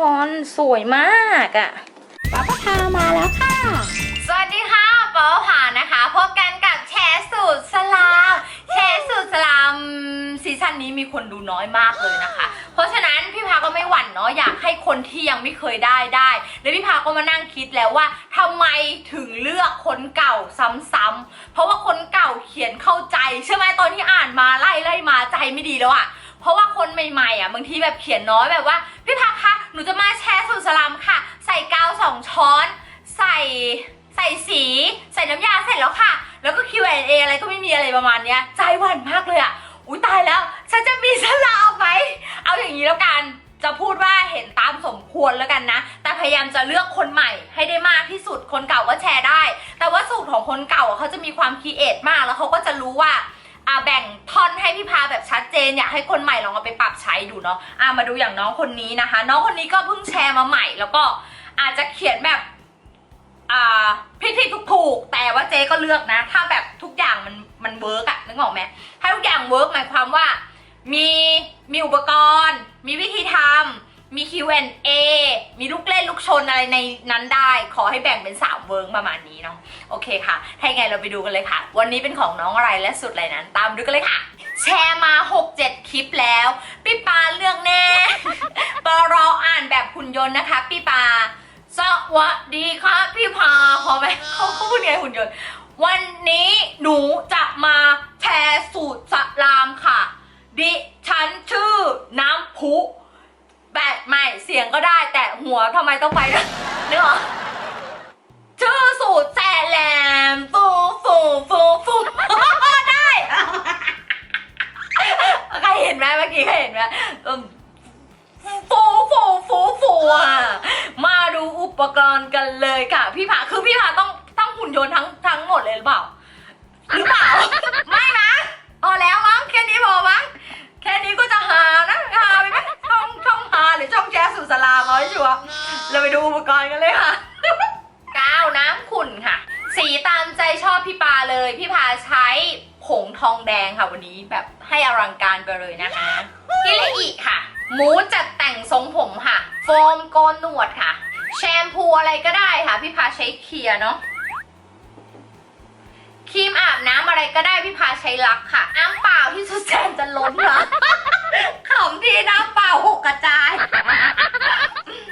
คนสวยมากอะ่ะป้าปทามาแล้วค่ะ สวัสดีค่ะปอผ่านนะคะพบกันกับแชร์สูตรสลามแชร์สูตรสลามซีซั่นนี้มีคนดูน้อยมากเลยนะคะ เพราะฉะนั้นพี่พาก็ไม่หวั่นเนาะอยากให้คนที่ยังไม่เคยได้ได้แล้วพี่พาก็มานั่งคิดแล้วว่าทำไมถึงเลือกคนเก่าซ้ำๆเพราะว่าคนเก่าเขียนเข้าใจใช่ไหมตอนที่อ่านมาไล่ไล่มาใจไม่ดีแล้วอะ เพราะว่าคนใหม่ๆอะบางทีแบบเขียนน้อยแบบว่าพี่พาคะหนูจะมาแชร์สูตรสลามค่ะ ใส่กาวสองช้อน ใส่ใส่สี ใส่น้ำยาเสร็จแล้วค่ะ แล้วก็ Q&A อะไรก็ไม่มีอะไรประมาณเนี้ย ใจหวั่นมากเลยอะอุ้ยตายแล้ว ฉันจะมีสลามไหมเอาอย่างนี้แล้วกันจะพูดว่าเห็นตามสมควรแล้วกันนะ แต่พยายามจะเลือกคนใหม่ให้ได้มากที่สุดคนเก่าก็แชร์ได้ แต่ว่าสูตรของคนเก่าเขาจะมีความคิดเอทมากแล้วเขาก็จะรู้ว่า อ่าแบ่งท่อนให้พี่พาแบบชัดเจนอยากให้คนใหม่ลองเอาไปปรับใช้ดูเนาะอ่ามาดูอย่างน้องคนนี้นะคะ น้องคนนี้ก็เพิ่งแชร์มาใหม่ แล้วก็อาจจะเขียนแบบอ่าพิธีถูกถูกแต่ว่าเจ๊ก็เลือกนะ ถ้าแบบทุกอย่างมันมันเวิร์กอะนึกออกไหมถ้าทุกอย่างเวิร์กหมายความว่า มีมีอุปกรณ์ มีวิธีทำ มี Q&A มีลูกเล่นลูกชนอะไรในนั้นได้ ขอให้แบ่งเป็น 3 เวิร์กประมาณนี้เนาะโอเคค่ะ ถ้าอย่างไงเราไปดูกันเลยค่ะ วันนี้เป็นของน้องอะไรและสุดอะไรนั้น ตามดูกันเลยค่ะ แชร์มา 6-7 คลิปแล้วพี่ปาเลือกแน่ปรออ่านแบบหุ่นยนต์นะคะพี่ปาสวัสดีค่ะพี่พาพอไหมเขาเขาพูดไงหุ่นยนต์ วันนี้หนูจะมาแชร์สูตรสลามค่ะ ดิฉันชื่อน้ำพุ แบบไม่เสียงก็ได้แต่หัวทำไมต้องไปนะนึกออก วันนี้แบบให้อลังการไปเลยนะคะฮิเลอิค่ะ หมูจัดแต่งทรงผมค่ะ โฟมโกนหนวดค่ะ แชมพูอะไรก็ได้ค่ะ พี่พาใช้เคลียร์เนาะครีมอาบน้ำอะไรก็ได้พี่พาใช้ลักค่ะ น้ำเปล่าที่สุดแสนจะล้นเหรอขำที่น้ำเปล่าหกกระจาย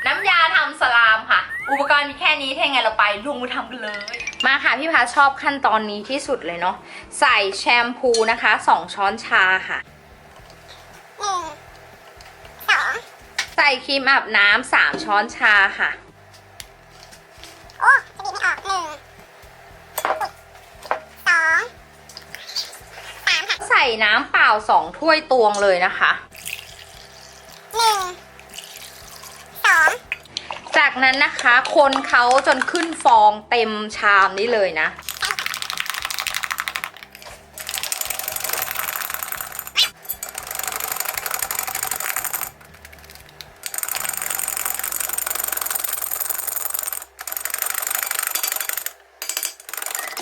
น้ำยาทำสลามค่ะ อุปกรณ์มีแค่นี้ถ้าไงเราไปลงมือทำกันเลย มาค่ะพี่พาชอบขั้นตอนนี้ที่สุดเลยเนาะใส่แชมพูนะคะ2ช้อนชาค่ะหนึ่งสองใส่ครีมอาบน้ำสามช้อนชาค่ะโอ้จะบีบไม่ออกหนึ่งสองสามค่ะใส่น้ำเปล่าสองถ้วยตวงเลยนะคะหนึ่งสอง จากนั้นนะคะ คนเขาจนขึ้นฟองเต็มชามนี้เลยนะ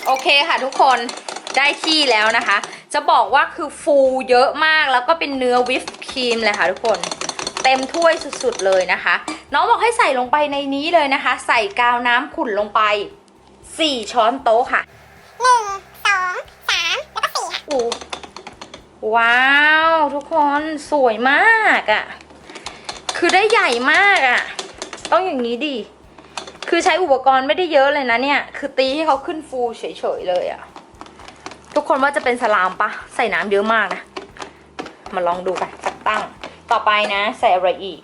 โอเคค่ะทุกคนได้ที่แล้วนะคะ จะบอกว่าคือฟูเยอะมากแล้วก็เป็นเนื้อวิปครีมเลยค่ะทุกคน เต็มถ้วยสุดๆเลยนะคะ น้องบอกให้ใส่ลงไปในนี้เลยนะคะ ใส่กาวน้ำขุ่นลงไป 4 ช้อนโต๊ะค่ะหนึ่งสองสามแล้วก็สี่ค่ะอู้ว้าว ทุกคนสวยมากอะ่ะ คือได้ใหญ่มากอะ่ะ ต้องอย่างนี้ดิ คือใช้อุปกรณ์ไม่ได้เยอะเลยนะเนี่ย คือตีให้เขาขึ้นฟูเฉยๆเลยอะ่ะ ทุกคนว่าจะเป็นสลามปะใส่น้ำเยอะมากนะ มาลองดูกันสักตั้ง ต่อไปนะใส่อะไรอีก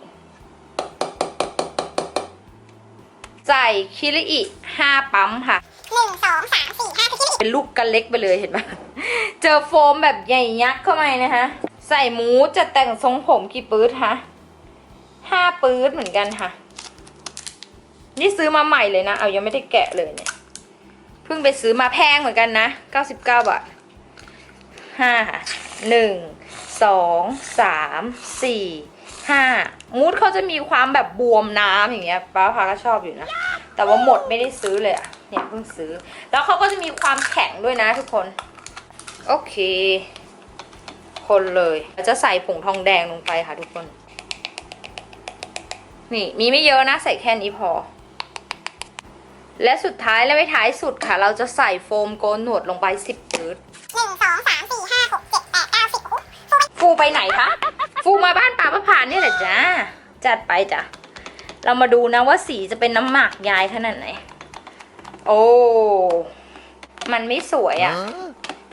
ใส่คิริอิห้าปั๊มค่ะหนึ่งสองสามสี่ห้าที่เป็นลูกกันเล็กไปเลยเห็นไหมเจอโฟมแบบใหญ่ยักษ์เข้ามานะคะ ใส่หมูจะแต่งทรงผมกี่ปื๊ดคะห้าปื๊ดเหมือนกันค่ะ นี่ซื้อมาใหม่เลยนะ เอายังไม่ได้แกะเลยเนี่ย เพิ่งไปซื้อมาแพงเหมือนกันนะ99บาทห้าค่ะหนึ่ง สองสามสี่ห้ามูดเขาจะมีความแบบบวมน้ำอย่างเงี้ยป้าพาก็ชอบอยู่นะ แต่ว่าหมดไม่ได้ซื้อเลยอะเนี่ยเพิ่งซื้อ แล้วเขาก็จะมีความแข็งด้วยนะทุกคน โอเค คนเลยเราจะใส่ผงทองแดงลงไปค่ะทุกคน นี่มีไม่เยอะนะใส่แค่นี้พอ และสุดท้ายและไม่ท้ายสุดค่ะ เราจะใส่โฟมโกนหนวดลงไปสิบปืด ฟูไปไหนคะ ฟูมาบ้านป่าประพานนี่แหละจ้า จัดไปจ้ะ เรามาดูนะว่าสีจะเป็นน้ำหมากยายขนาดไหน โอ้ มันไม่สวยอะ่ะ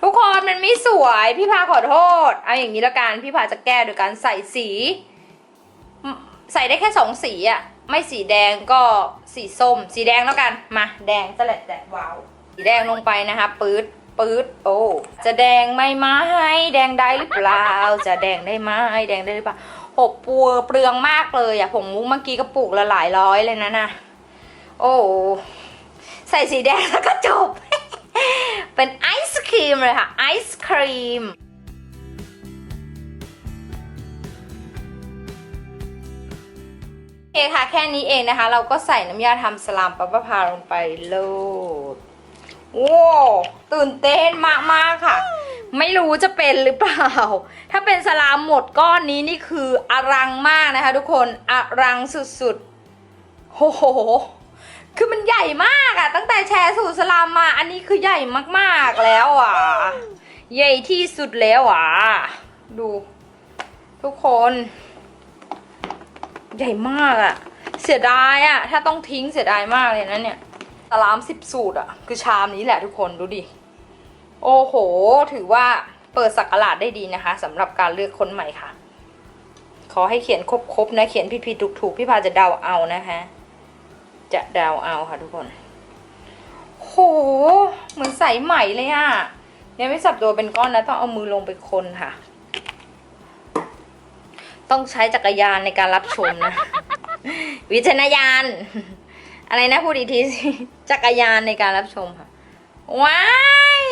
ทุกคนมันไม่สวย พี่พาขอโทษ เอาอย่างนี้ละกัน พี่พาจะแก้โดยการใส่สีอืมใส่ได้แค่สองสีอะ่ะ ไม่สีแดงก็สีส้ม สีแดงแล้วกัน มา แดงสลัดแดดวาว สีแดงลงไปนะคะปื๊ด ปื๊ดโอ้จะแดงไหม่ไม้แดงได้หรือเปล่า จะแดงได้ไหมแดงได้หรือเปล่าหกปัวเปลืองมากเลยอะผงมุ้งเมื่อกี้กระปุกละหลายร้อยเลยนะนะโอ้ใส่สีแดงแล้วก็จบ เป็นไอศครีมเลยค่ะไอศครีมโอเคค่ะแค่นี้เองนะคะ เราก็ใส่น้ำยาทำสลามปัปปะพาลงไปโลด ว้าวตื่นเต้นมากๆค่ะ ไม่รู้จะเป็นหรือเปล่า ถ้าเป็นสลามหมดก้อนนี้นี่คืออรังมากนะคะทุกคนอรังสุดๆโอ้โหคือมันใหญ่มากอะตั้งแต่แชร์สูตรสลามมา อันนี้คือใหญ่มากๆแล้วอะใหญ่ที่สุดแล้วอะดู ทุกคน ใหญ่มากอะเสียดายอะถ้าต้องทิ้งเสียดายมากเลยนะเนี่ย สลามสิบสูตรอะคือชามนี้แหละทุกคนดูดิ โอ้โห ถือว่าเปิดสักราชได้ดีนะคะสำหรับการเลือกคนใหม่ค่ะ ขอให้เขียนครบๆนะ เขียนผิดๆถูกๆพี่พาจะเดาเอานะคะจะเดาเอาค่ะทุกคน โห เหมือนใส่ใหม่เลยอะเนี่ยไม่สับตัวเป็นก้อนนะ ต้องเอามือลงไปคนค่ะ ต้องใช้จักรยานในการรับชมนะ วิจารณญาณ อะไรนะพูดอีกทีสิจักรยานในการรับชมค่ะ ว้าย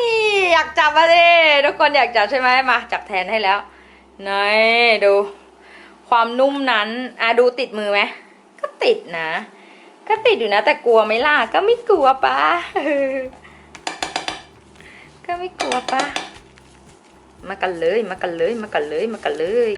อยากจับมาดิทุกคนอยากจับใช่ไหมมาจับแทนให้แล้วนี่ดู ความนุ่มนั้นอะดูติดมือไหมก็ติดนะ ก็ติดอยู่นะ แต่กลัวไหมล่ะก็ไม่กลัวปะก็ไม่กลัวปะมากันเลย มากันเลย มากันเลย มากันเลย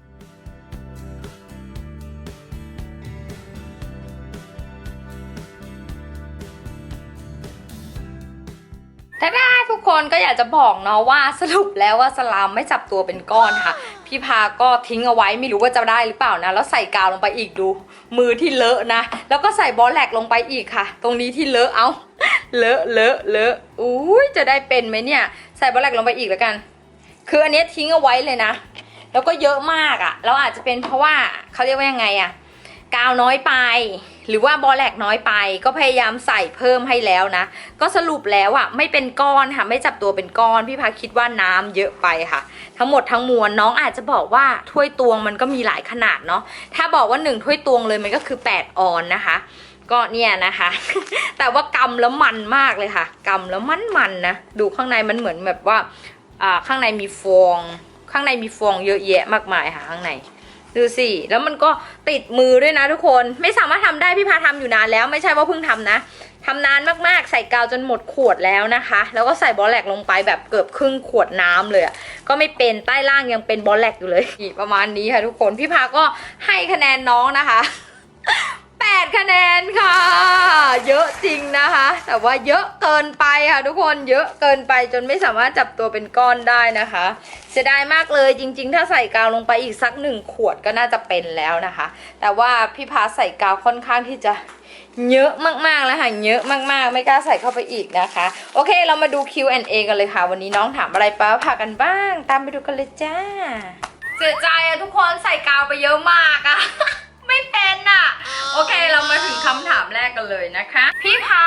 ถ้าได้ทุกคนก็อยากจะบอกเนาะว่าสรุปแล้วว่าสลามไม่จับตัวเป็นก้อนค่ะ พี่พาก็ทิ้งเอาไว้ไม่รู้ว่าจะได้หรือเปล่านะ แล้วใส่กาวลงไปอีกดู มือที่เลอะนะ แล้วก็ใส่บอลแลกลงไปอีกค่ะ ตรงนี้ที่เลอะเอาเลอะเลอะเลอะอุ้ยจะได้เป็นไหมเนี่ย ใส่บอลแลกลงไปอีกแล้วกัน คืออันเนี้ยทิ้งเอาไว้เลยนะ แล้วก็เยอะมากอะ่ะแล้วอาจจะเป็นเพราะว่าเขาเรียกว่ายังไงอะ่ะ กาวน้อยไป หรือว่าบอลแลกน้อยไป ก็พยายามใส่เพิ่มให้แล้วนะ ก็สรุปแล้วอะไม่เป็นก้อนค่ะ ไม่จับตัวเป็นก้อน พี่พาคิดว่าน้ำเยอะไปค่ะ ทั้งหมดทั้งมวลน้องอาจจะบอกว่าถ้วยตวงมันก็มีหลายขนาดเนาะ ถ้าบอกว่าหนึ่งถ้วยตวงเลยมันก็คือ 8 ออนนะคะ ก็เนี่ยนะคะ แต่ว่ากำแล้วมันมากเลยค่ะกำแล้วมันมันนะ ดูข้างในมันเหมือนแบบว่าข้างในมีฟอง ข้างในมีฟองเยอะแยะมากมายค่ะข้างใน ดูสิ แล้วมันก็ติดมือด้วยนะทุกคน ไม่สามารถทำได้พี่พาทำอยู่นานแล้ว ไม่ใช่ว่าเพิ่งทำนะทำนานมากๆ ใส่กาวจนหมดขวดแล้วนะคะ แล้วก็ใส่บอลแลกลงไปแบบเกือบครึ่งขวดน้ำเลยก็ไม่เป็นใต้ล่างยังเป็นบอลแลกอยู่เลย ประมาณนี้ค่ะทุกคน พี่พาก็ให้คะแนนน้องนะคะ 8 คะแนนค่ะ เยอะจริงนะคะ แต่ว่าเยอะเกินไปค่ะทุกคนเยอะเกินไปจนไม่สามารถจับตัวเป็นก้อนได้นะคะ เสียดายมากเลยจริง ๆ ถ้าใส่กาวลงไปอีกสักหนึ่งขวดก็น่าจะเป็นแล้วนะคะ แต่ว่าพี่พาใส่กาวค่อนข้างที่จะเยอะมากๆแล้วค่ะเยอะมากๆ ไม่กล้าใส่เข้าไปอีกนะคะ โอเคเรามาดู Q&A กันเลยค่ะ วันนี้น้องถามอะไรป้าพากันบ้าง ตามไปดูกันเลยจ้า เสียใจอะทุกคนใส่กาวไปเยอะมากอะ ไม่เป็นอะโอเคเรามาถึงคำถามแรกกันเลยนะคะ พี่พา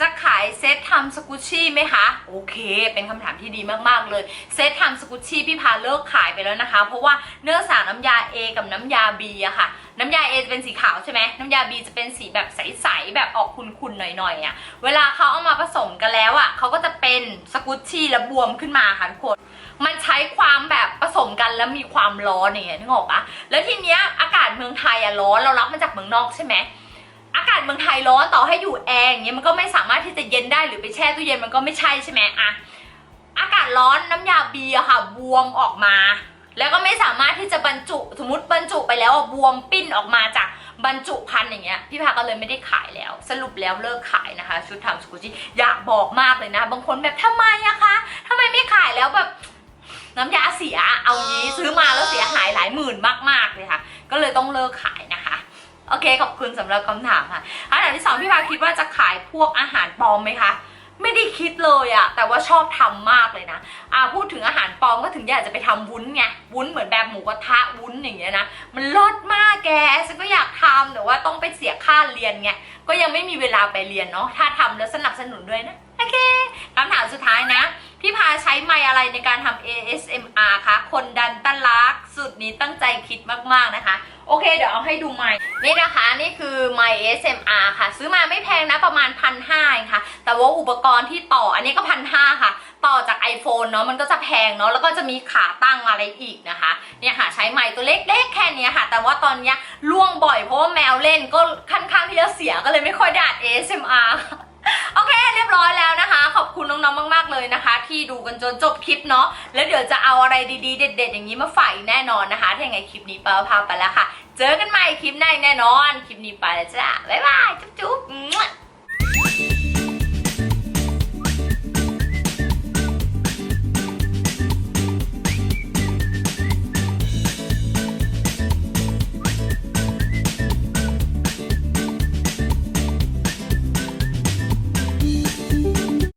จะขายเซตทำสกุชชี่ไหมคะ โอเค เป็นคำถามที่ดีมากๆเลย เซตทำสกุชชี่พี่พาเลิกขายไปแล้วนะคะ เพราะว่าเนื่องจากน้ำยา A กับน้ำยา B อะค่ะ น้ำยา A จะเป็นสีขาวใช่ไหมน้ำยา B จะเป็นสีแบบใสๆแบบออกขุ่นๆหน่อยๆอะเวลาเขาเอามาผสมกันแล้วอะเขาก็จะเป็นสกุชชี่แล้วบวมขึ้นมาค่ะทุกคน มันใช้ความแบบผสมกันแล้วมีความร้อนอย่างเงี้ยนึกออกปะแล้วทีเนี้ยอากาศเมืองไทยอะร้อนเรารับมาจากเมืองนอกใช่ไหมอากาศเมืองไทยร้อนต่อให้อยู่แอร์อย่างเงี้ยมันก็ไม่สามารถที่จะเย็นได้หรือไปแช่ตู้เย็นมันก็ไม่ใช่ใช่ไหมอะอากาศร้อนน้ำยาบีอะค่ะบวมออกมา แล้วก็ไม่สามารถที่จะบรรจุสมมติบรรจุไปแล้วอะบวมปิ้นออกมาจากบรรจุภัณฑ์อย่างเงี้ยพี่พาก็เลยไม่ได้ขายแล้ว สรุปแล้วเลิกขายนะคะ ชุดทำสกุชิอยากบอกมากเลยนะ บางคนแบบทำไมอะคะทำไมไม่ขายแล้วแบบ น้ำยาเสียเอางี้ซื้อมาแล้วเสียหายหลายหมื่นมากๆเลยค่ะ ก็เลยต้องเลิกขายนะคะโอเคขอบคุณสำหรับคำถามค่ะคำถามที่สองพี่พาคิดว่าจะขายพวกอาหารปลอมไหมคะไม่ได้คิดเลยอะแต่ว่าชอบทำมากเลยนะอ่าพูดถึงอาหารปลอมก็ถึงอยากจะไปทำวุ้นไงวุ้นเหมือนแบบหมูกระทะวุ้นอย่างเงี้ยนะมันรสมากแกฉันก็อยากทำแต่ว่าต้องไปเสียค่าเรียนไงก็ยังไม่มีเวลาไปเรียนเนาะถ้าทำแล้วสนับสนุนด้วยนะโอเคคำถามสุดท้ายนะ พี่พาใช้ไมอะไรในการทำ ASMR คะ คนดันตันลักสุดนี้ตั้งใจคิดมากๆนะคะ โอเค เดี๋ยวเอาให้ดูไมค์นี่นะคะนี่คือไม ASMR ค่ะ ซื้อมาไม่แพงนะประมาณพันห้าเองค่ะ แต่ว่าอุปกรณ์ที่ต่ออันนี้ก็พันห้าค่ะ ต่อจาก iPhone เนาะมันก็จะแพงเนาะแล้วก็จะมีขาตั้งอะไรอีกนะคะ เนี่ยค่ะ ใช้ไมตัวเล็กๆแค่นี้ค่ะ แต่ว่าตอนเนี้ยล่วงบ่อยเพราะว่าแมวเล่นก็ค่อนข้างที่จะเสียก็เลยไม่ค่อยดัด ASMR เรียบร้อยแล้วนะคะ ขอบคุณน้องๆมากๆเลยนะคะ ที่ดูกันจนจบคลิปเนาะแล้วเดี๋ยวจะเอาอะไรดีๆ เด็ด ๆ อย่างนี้มาฝายแน่นอนนะคะถ้าอย่างไงคลิปนี้ปาพาไปแล้วค่ะ เจอกันใหม่คลิปหน้าแน่นอน คลิปนี้ไปแล้วจ้าบ๊ายบายจุ๊บๆ